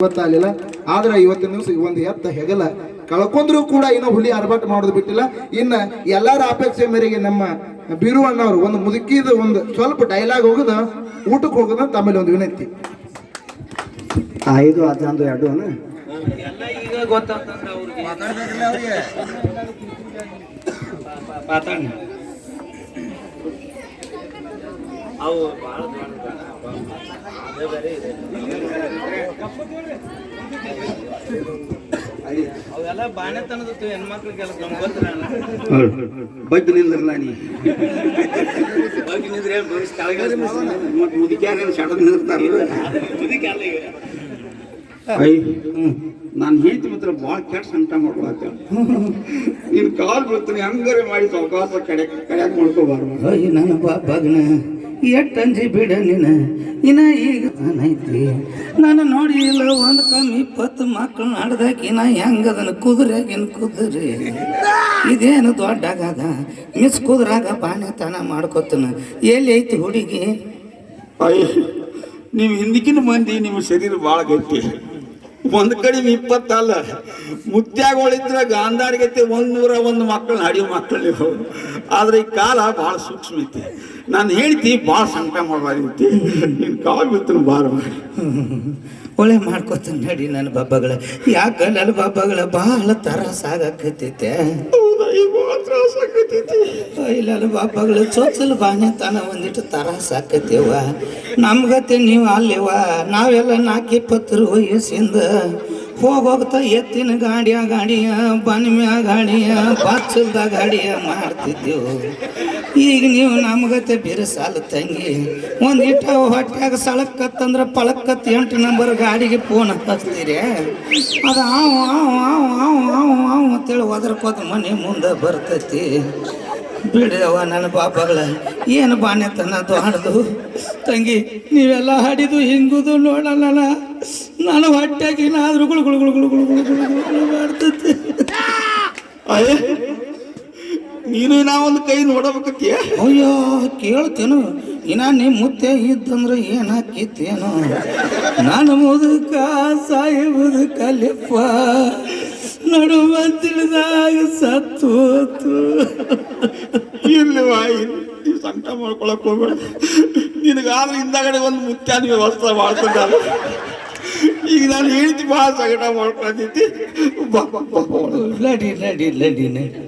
ಗೊತ್ತಾಗಲಿಲ್ಲ ಆದ್ರೆ ಇವತ್ತಿನ ದಿವಸ ಒಂದು ಎತ್ತ ಹೆಗಲ ಕಳ್ಕೊಂಡ್ರು ಕೂಡ ಇನ್ನು ಹುಲಿ ಆರ್ಭಟ ಮಾಡೋದು ಬಿಟ್ಟಿಲ್ಲ ಇನ್ನ ಎಲ್ಲರ ಅಪೇಕ್ಷೆ ಮೇರೆಗೆ ನಮ್ಮ ಬೀರುವಣ್ಣವರು ಒಂದು ಮುದುಕಿದ ಒಂದು ಸ್ವಲ್ಪ ಡೈಲಾಗ್ ಹೋಗುದ ಊಟಕ್ಕೆ ಹೋಗುದ ತಮ್ಮಲ್ಲಿ ಒಂದು ವಿನಂತಿ ಐದು ಹದಿನೊಂದು ಎರಡು ಎಲ್ಲ ಈಗ ಗೊತ್ತಾಗ್ತಂದ್ರೆ ಅವ್ರಿಗೆ ಮಾತಾಡ ಅವು ಅವೆಲ್ಲ ಬಗ್ಗೆ ನಿಂದ್ರಲ್ಲ ನೀ. ಬಗ್ಗೆ ನಿಂದ್ರೆ ನಾನು ಹೇಳ್ತಿ ಮಾತ್ರ ಭಾಳ ಕೆಟ್ಟ ಸಂಟ ಮಾಡ್ಕೊಳತ್ತ. ನೀನು ಕಾಲ್ ಬರ್ತೀನಿ ಹಂಗಾರೆ ಮಾಡಿ ಸಾವಕಾಶ ಕಡೆ ಕಡೆ ಮಾಡ್ಕೋಬಾರ್ದು. ನನ್ನ ಬಗ್ನ. ಎಟ್ಟಂಜಿ ಬಿಡ ನಿನ ಇನ್ನ ಈಗ ನಾನೈತಿ ನಾನು ನೋಡಿ ಇಲ್ಲ, ಒಂದು ಕಮ್ಮಿ ಇಪ್ಪತ್ತು ಮಕ್ಕಳು ನಡ್ದಾಕ, ಇನ್ನ ಹೆಂಗದನ ಕುದುರೆಗಿನ ಕುದುರೆ ಇದೇನು ದೊಡ್ಡ ಆಗದ ಮಿಸ್ ಕುದುರಾಗ ಬಾಣೆತನ ಮಾಡ್ಕೊತನ. ಎಲ್ಲಿ ಐತಿ ಹುಡುಗಿ? ಅಯ್ಯ, ನೀವು ಹಿಂದಿಕ್ಕಿನ ಮಂದಿ, ನಿಮ್ಮ ಶರೀರ ಭಾಳ ಗಟ್ಟಿ. ಒಂದ್ ಕಡಿಮ್ ಇಪ್ಪತ್ತಲ್ಲ ಮುತ್ಯಾಗಳಿದ್ರೆ ಗಾಂಧಾರಿಗೈತೆ ಒಂದ್ ನೂರ ಒಂದು ಮಕ್ಕಳನ್ನ ಹಡಿಯೋ ಮಕ್ಕಳಲ್ಲಿ ಆದ್ರೆ ಈ ಕಾಲ ಭಾಳ ಸೂಕ್ಷ್ಮ ಐತಿ. ನಾನು ಹೇಳ್ತಿ ಭಾಳ ಸಂಕಟ ಮಾಡಬಾರ್ದೈತಿ ನಿನ್ ಕಾಲ್ ಬಿತ್ತನು ಬಾರ ಮಾಡಿ. ಒಳ್ಳೆ ಮಾಡ್ಕೊತ ನಡಿ ನನ್ನ ಬಾಬಾಗಳ ಯಾಕ ನನ್ನ ಬಾಬಾಗಳ ಬಹಳ ತರ ಬಹಳ ಮಾತ್ರ ಸಾಕೈತಿ ಇಲ್ಲ ಬಾಬಾಗಳು ಚೋಚಲ್ ಬಾಣ್ಯತನ ಒಂದಿಟ್ಟು ತರ ಸಾಕತ್ತೇವ ನಮ್ಗತ್ತೆ ನೀವು ಅಲ್ಲಿವ ನಾವೆಲ್ಲ ನಾಲ್ಕು ಇಪ್ಪತ್ತರ ವಯಸ್ಸಿಂದ ಹೋಗೋಗ್ತಾ ಎತ್ತಿನ ಗಾಡಿಯ ಗಾಡಿಯ ಬನ್ಮ್ಯಾ ಗಾಡಿಯ ಬಾಚಲ್ದ ಗಾಡಿಯ ಮಾಡ್ತಿದ್ದೆವು. ಈಗ ನೀವು ನಮ್ಗತೆ ಬಿರುಸಾಲ ತಂಗಿ. ಒಂದಿಟ್ಟ ಹೊಟ್ಯಾಗ ಸಳಕ್ಕತ್ತಂದ್ರೆ ಪಳಕ್ಕತ್ ಎಂಟು ನಂಬರ್ ಗಾಡಿಗೆ ಫೋನ್ ಹಚ್ತೀರಿ. ಅದು ಆವ್ ಆವ್ ಆವ್ ಆವ್ ಆವ್ ಅಂತೇಳಿ ಒದರ್ಕೋತ ಮನೆ ಮುಂದೆ ಬರ್ತೈತಿ. ಬಿಡಿದವ ನನ್ನ ಪಾಪಗಳ ಏನು ಬಾನೆ ಅದು ಹಾಡದು? ತಂಗಿ ನೀವೆಲ್ಲ ಹಾಡಿದು ಹಿಂಗುದು ನೋಡಲ್ಲ ನಾನು ಹೊಟ್ಟೆಗೆ ಏನಾದ್ರೂ ಮಾಡ್ತೈತೆ ಅಯ್ಯ ನೀನು ನಾವೊಂದು ಕೈ ನೋಡಬೇಕಕ್ಕೆ? ಅಯ್ಯೋ ಕೇಳ್ತೇನು. ಇನ್ನ ನಿಮ್ಮ ಮುತ್ತೆ ಇದ್ದಂದ್ರೆ ಏನಾಕಿತ್ತೇನೋ ನಾನು ಮುದುಕ ಸಾಯಿ ಕಲಿಪ್ಪ ನಡುವ ತಿಳಿದಾಗ ಸತ್ತು ನೀವು ಸಂಕಟ ಮಾಡ್ಕೊಳಕ್ ಹೋಗ್ಬೇಡ. ನಿನಗಾದ್ರೆ ಹಿಂದಾಗಡೆ ಒಂದು ಮುತ್ಯಾನ ವ್ಯವಸ್ಥೆ ಮಾಡ್ತಿದ್ದಾರ ಈಗ ನಾನು ಹೇಳ್ತಿ ಭಾಳ ಸಂಕಟ ಮಾಡ್ಕೊಂಡಿದ್ದೆ ಲಡಿ ಲಡಿ ಲಡಿ ಬಾ. ನಡಿ ನಡಿ ನಡಿ ನಡಿ